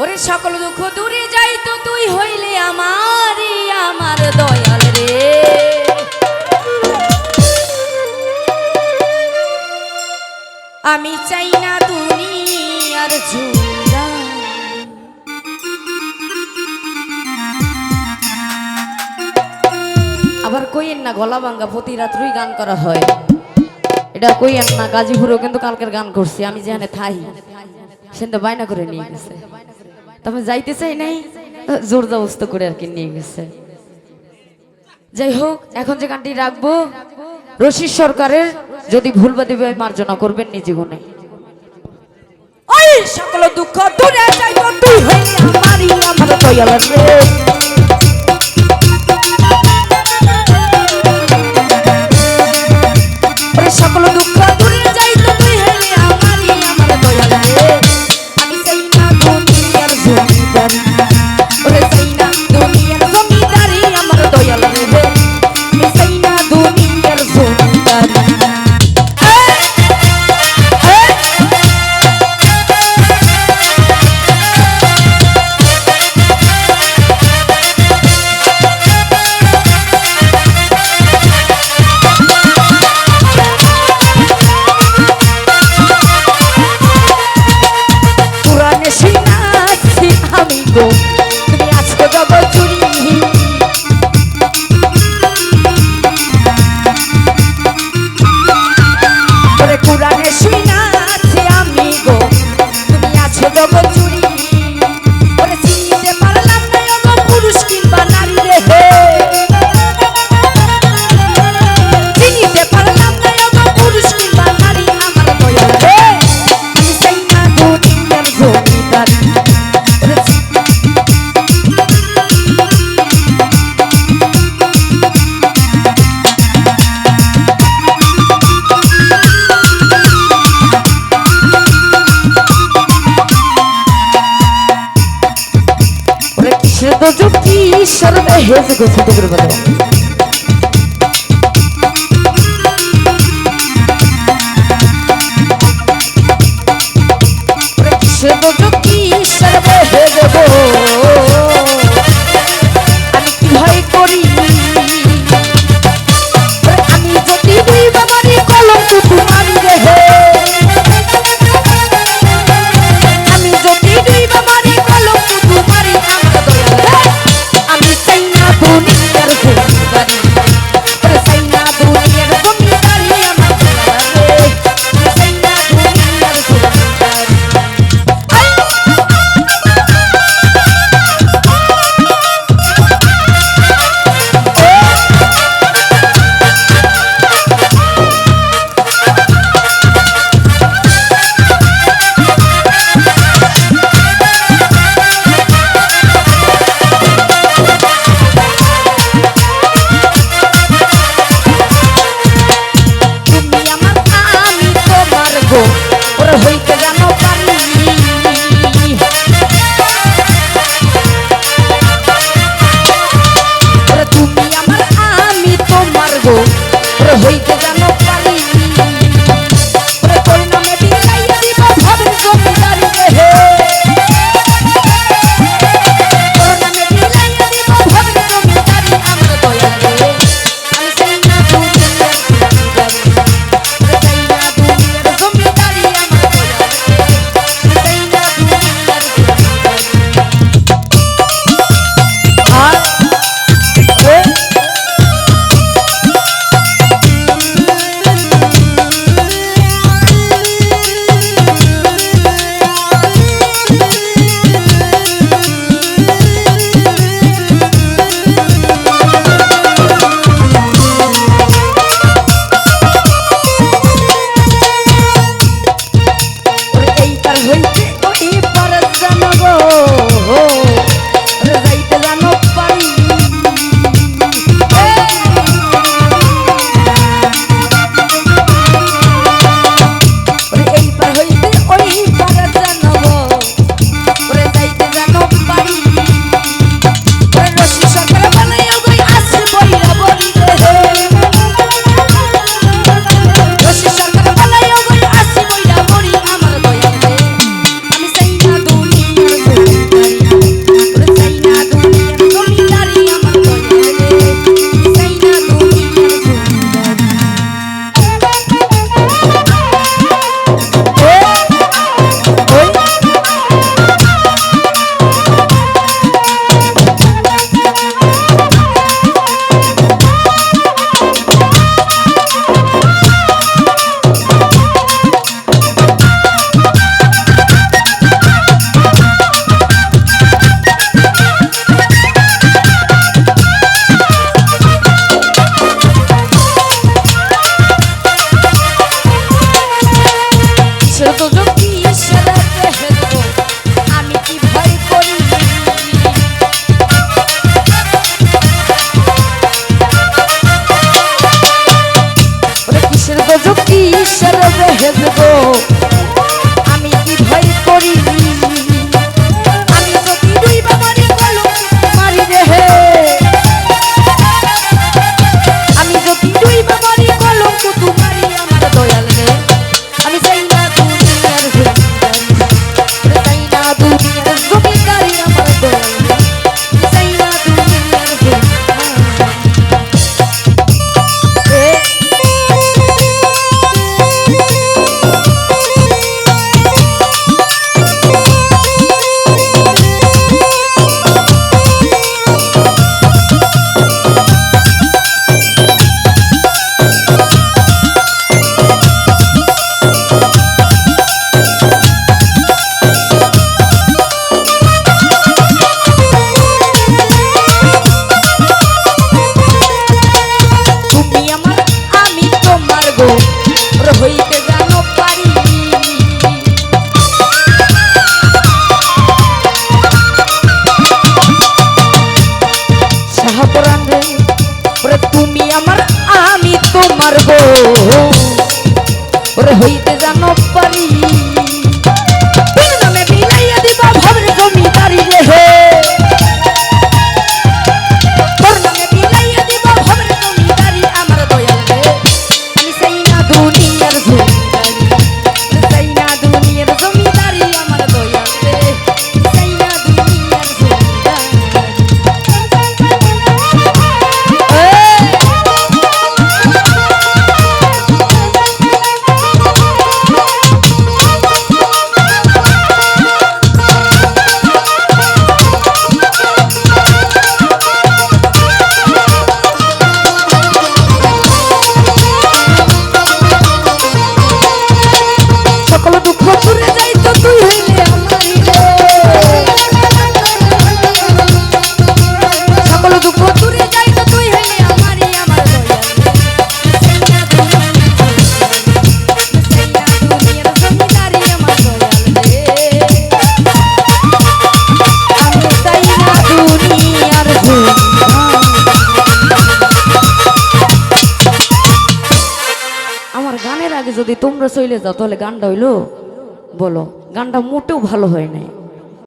ওরে সকল দুঃখ দূরে যাই তো তুই হইলে আমারই আমার দয়াল রে। আমি চাই না দুনিয়ার ঝুলা। আবার কইয়েন না গলা ভাঙ্গা প্রতি রাত্রই গান করা হয়। এটা কইয়েন না গাজীপুরেও কিন্তু কালকের গান করছি, আমি যেখানে থাই, সেখানে বাইনা করে নিয়ে গেছে। তবে যাইতে চাই নাই। জোর জবস্ত করে আর কি নিয়ে গেছে। যাই হোক, এখন যে গানটি রাখব, রশিদ সরকারের যদি ভুল বা দেবে, মার্জনা করবেন নিজ জীবনে। সকল দুঃখ দূরে যাই তো তুই হইয়া মারি আমার দয়াল রে সরবে গেছে তোদের বলো যুক্তি সরবে হেজবো জানো যদি তোমরা চলে যাও তাহলে গানটা হইল বলো। গানটা মোটেও ভালো হয় নাই।